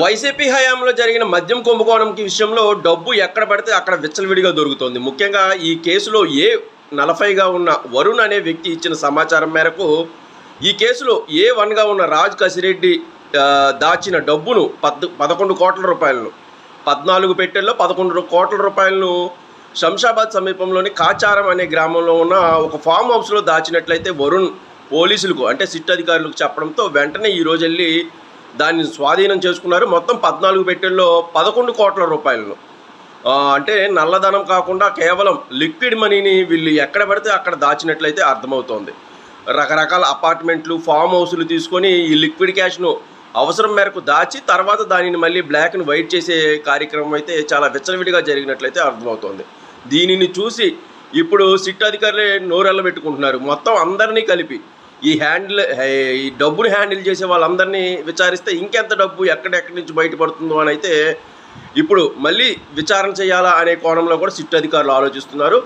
YCP హయాంలో జరిగిన మద్యం కుంభకోణంకి విషయంలో డబ్బు ఎక్కడ పడితే అక్కడ విచ్చలవిడిగా దొరుకుతోంది. ముఖ్యంగా ఈ కేసులో ఏ నలభైగా ఉన్న వరుణ్ అనే వ్యక్తి ఇచ్చిన సమాచారం మేరకు ఈ కేసులో ఏ వన్గా ఉన్న రాజ్ కసిరెడ్డి దాచిన డబ్బును పద్ పదకొండు కోట్ల రూపాయలను పద్నాలుగు పెట్టెల్లో పదకొండు కోట్ల రూపాయలను శంషాబాద్ సమీపంలోని కాచారం అనే గ్రామంలో ఉన్న ఒక ఫామ్ హౌస్లో దాచినట్లయితే వరుణ్ పోలీసులకు అంటే సిట్ అధికారులకు చెప్పడంతో వెంటనే ఈ రోజు వెళ్ళి దాన్ని స్వాధీనం చేసుకున్నారు. మొత్తం పద్నాలుగు పెట్టెల్లో పదకొండు కోట్ల రూపాయలను. అంటే నల్లధనం కాకుండా కేవలం లిక్విడ్ మనీని వీళ్ళు ఎక్కడ పడితే అక్కడ దాచినట్లయితే అర్థమవుతోంది. రకరకాల అపార్ట్మెంట్లు ఫామ్ హౌస్లు తీసుకొని ఈ లిక్విడ్ క్యాష్ను అవసరం మేరకు దాచి తర్వాత దానిని మళ్ళీ బ్లాక్ను వైట్ చేసే కార్యక్రమం అయితే చాలా విచ్చలవిడిగా జరిగినట్లయితే అర్థమవుతోంది. దీనిని చూసి ఇప్పుడు సిట్ అధికారులే నోరెళ్ళ పెట్టుకుంటున్నారు మొత్తం అందరినీ కలిపి ఈ హ్యాండిల్ ఈ డబ్బును హ్యాండిల్ చేసే వాళ్ళందరినీ విచారిస్తే ఇంకెంత డబ్బు ఎక్కడెక్కడి నుంచి బయటపడుతుందో అని అయితే ఇప్పుడు మళ్ళీ విచారణ చేయాలా అనే కోణంలో కూడా సిట్ అధికారులు ఆలోచిస్తున్నారు.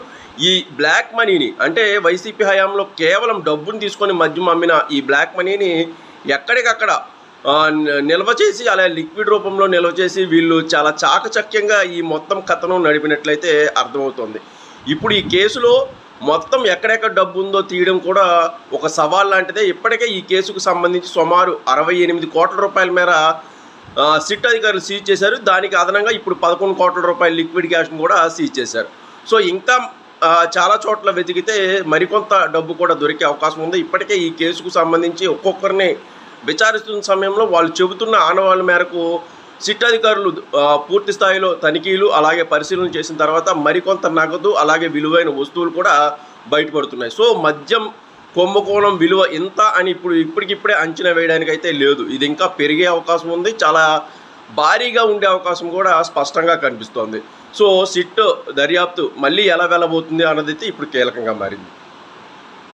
ఈ బ్లాక్ మనీని అంటే వైసీపీ హయాంలో కేవలం డబ్బును తీసుకొని మద్యం అమ్మిన ఈ బ్లాక్ మనీని ఎక్కడికక్కడ నిల్వ చేసి అలా లిక్విడ్ రూపంలో నిల్వ చేసి వీళ్ళు చాలా చాకచక్యంగా ఈ మొత్తం కథను నడిపినట్లయితే అర్థమవుతుంది. ఇప్పుడు ఈ కేసులో మొత్తం ఎక్కడెక్కడ డబ్బు ఉందో తీయడం కూడా ఒక సవాల్ లాంటిదే. ఇప్పటికే ఈ కేసుకు సంబంధించి సుమారు అరవై ఎనిమిది కోట్ల రూపాయల మేర సిట్ అధికారులు సీజ్ చేశారు. దానికి అదనంగా ఇప్పుడు పదకొండు కోట్ల రూపాయల లిక్విడ్ క్యాష్ను కూడా సీజ్ చేశారు. సో ఇంకా చాలా చోట్ల వెతికితే మరికొంత డబ్బు కూడా దొరికే అవకాశం ఉంది. ఇప్పటికే ఈ కేసుకు సంబంధించి ఒక్కొక్కరిని విచారిస్తున్న సమయంలో వాళ్ళు చెబుతున్న ఆనవాళ్ళ మేరకు సిట్ అధికారులు పూర్తి స్థాయిలో తనిఖీలు అలాగే పరిశీలన చేసిన తర్వాత మరికొంత నగదు అలాగే విలువైన వస్తువులు కూడా బయటపడుతున్నాయి. సో మద్యం కుంభకోణం విలువ ఇంత అని ఇప్పుడు ఇప్పటికిప్పుడే అంచనా వేయడానికి అయితే లేదు. ఇది ఇంకా పెరిగే అవకాశం ఉంది. చాలా భారీగా ఉండే అవకాశం కూడా స్పష్టంగా కనిపిస్తోంది. సో సిట్ దర్యాప్తు మళ్ళీ ఎలా వెళ్ళబోతుంది అన్నది అయితే ఇప్పుడు కీలకంగా మారింది.